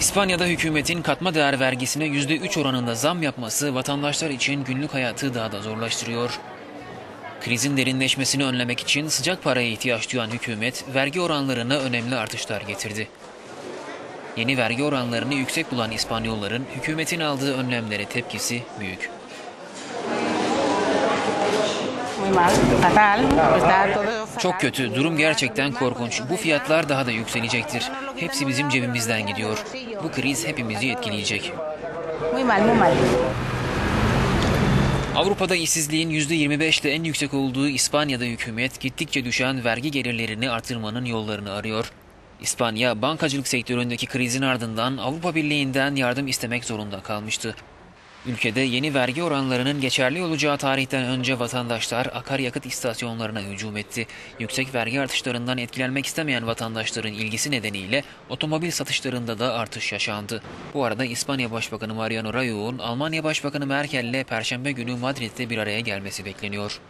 İspanya'da hükümetin katma değer vergisine %3 oranında zam yapması vatandaşlar için günlük hayatı daha da zorlaştırıyor. Krizin derinleşmesini önlemek için sıcak paraya ihtiyaç duyan hükümet vergi oranlarına önemli artışlar getirdi. Yeni vergi oranlarını yüksek bulan İspanyolların hükümetin aldığı önlemlere tepkisi büyük. Çok kötü, durum gerçekten korkunç. Bu fiyatlar daha da yükselecektir. Hepsi bizim cebimizden gidiyor. Bu kriz hepimizi etkileyecek. Avrupa'da işsizliğin %25 ile en yüksek olduğu İspanya'da hükümet gittikçe düşen vergi gelirlerini artırmanın yollarını arıyor. İspanya, bankacılık sektöründeki krizin ardından Avrupa Birliği'nden yardım istemek zorunda kalmıştı. Ülkede yeni vergi oranlarının geçerli olacağı tarihten önce vatandaşlar akaryakıt istasyonlarına hücum etti. Yüksek vergi artışlarından etkilenmek istemeyen vatandaşların ilgisi nedeniyle otomobil satışlarında da artış yaşandı. Bu arada İspanya Başbakanı Mariano Rajoy'un Almanya Başbakanı Merkel'le Perşembe günü Madrid'de bir araya gelmesi bekleniyor.